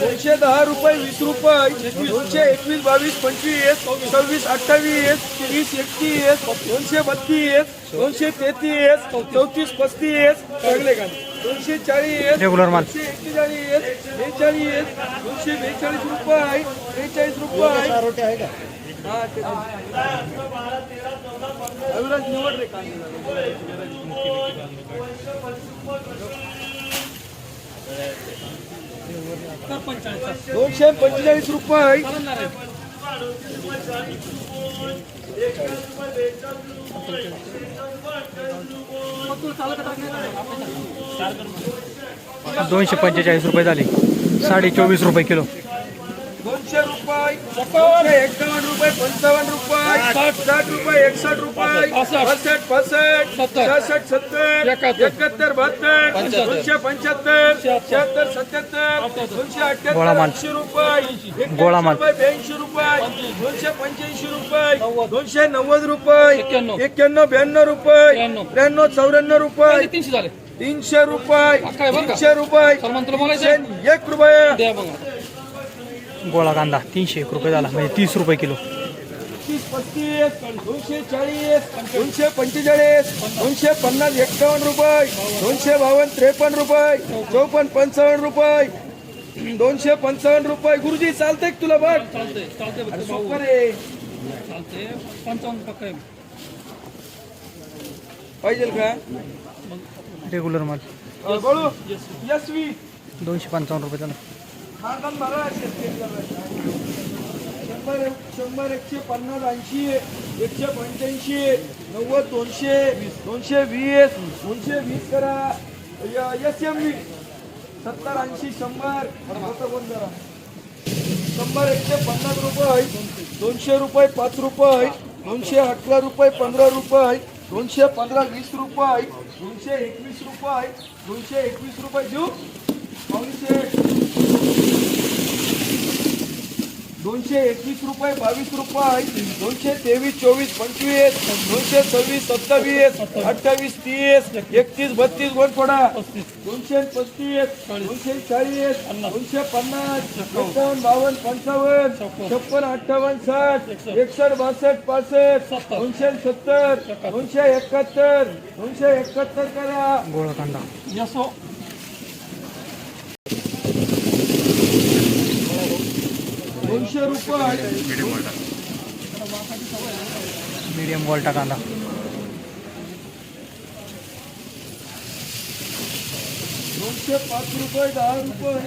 दोनशे दहा रुपये वीस रुपये दोनशे एकवीस बावीस पंचवीस सव्वीस अठ्ठावीस तीस एकतीस दोनशे बत्तीस दोनशे तेहतीस चौतीस पस्तीस दोनशे चाळीस रेग्युलर माल. दोनशे एक्केचाळीस बेचाळीस दोनशे बेचाळीस रुपये बेचाळीस रुपये. हा ते अविराज निवड रे. दोनशे पंचेचाळीस रुपये. दोनशे पंचेचाळीस रुपये झाले. साडे चोवीस रुपये किलो. दोनशे रुपये दोनशे एकावन्न रुपये पंचावन्न रुपये साठ साठ रुपये एकसष्ट रुपये पासष्ट पासष्ट. सहासष्ट सत्तर. एकाहत्तर. बहात्तर दोनशे पंच्याहत्तर शहात्तर. सत्याहत्तर दोनशे अठ्याहत्तर. ऐंशी रुपये. ब्याऐंशी रुपये दोनशे पंच्याऐंशी रुपये दोनशे नव्वद रुपये एक्क्याण्णव. ब्याण्णव रुपये त्र्याण्णव चौऱ्याण्णव रुपये तीनशे रुपये? तीनशे रुपये एक रुपये. गोळा कांदा तीनशे एक रुपये झाला म्हणजे तीस रुपये किलो. तीस पस्तीस दोनशे चाळीस दोनशे पंचेचाळीस दोनशे पन्नास एक्कावन्न रुपये दोनशे बावन्न त्रेपन्न रुपये चौपन्न पंचावन्न रुपये दोनशे पंचावन्न रुपये. गुरुजी चालतंय का तुला बघ? चालते चालते चालते पाहिजे का? रेग्युलर माल. दोनशे पंचावन्न रुपये झाला. मागण भरा शंभर शंभर एकशे पन्नास ऐंशी एकशे पंच्याऐंशी नव्वद दोनशे दोनशे वीस दोनशे वीस करा. एस एम वी सत्तर ऐंशी शंभर होतं कोण करा शंभर एकशे पन्नास रुपये दोनशे रुपये पाच रुपये दोनशे अठरा रुपये पंधरा रुपये दोनशे पंधरा वीस रुपये दोनशे एकवीस रुपये दोनशे एकवीस रुपये. देऊ दोनशे दोनशे एकवीस रुपये बावीस रुपये दोनशे तेवीस चोवीस पंचवीस दोनशे सव्वीस सत्तावीस अठ्ठावीस तीस एकतीस बत्तीस वन फोडा दोनशे पस्तीस दोनशे चाळीस दोनशे पन्नास एकावन्न बावन्न पंचावन्न छप्पन अठ्ठावन्न साठ एकसष्ट बासष्ट पासष्ट दोनशे सत्तर दोनशे एकाहत्तर दोनशे एकाहत्तर करा. गोळा कांदा यसो दोनशे रुपये. मीडियम गोल्टा कांदा. दोनशे पाच रुपये दहा रुपये.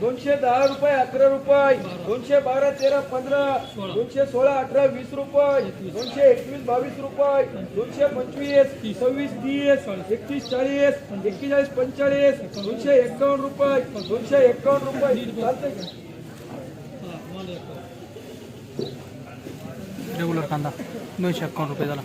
दोनशे दहा रुपये अकरा रुपये दोनशे बारा तेरा पंधरा दोनशे सोळा अठरा वीस रुपये दोनशे एकवीस बावीस रुपये दोनशे पंचवीस सव्वीस तीस एकतीस चाळीस एक्केचाळीस पंचेचाळीस दोनशे एकावन्न रुपये दोनशे एकावन्न रुपये. चालतंय का? रेग्युलर कांदा. दोनशे अकावन्न रुपये झाला.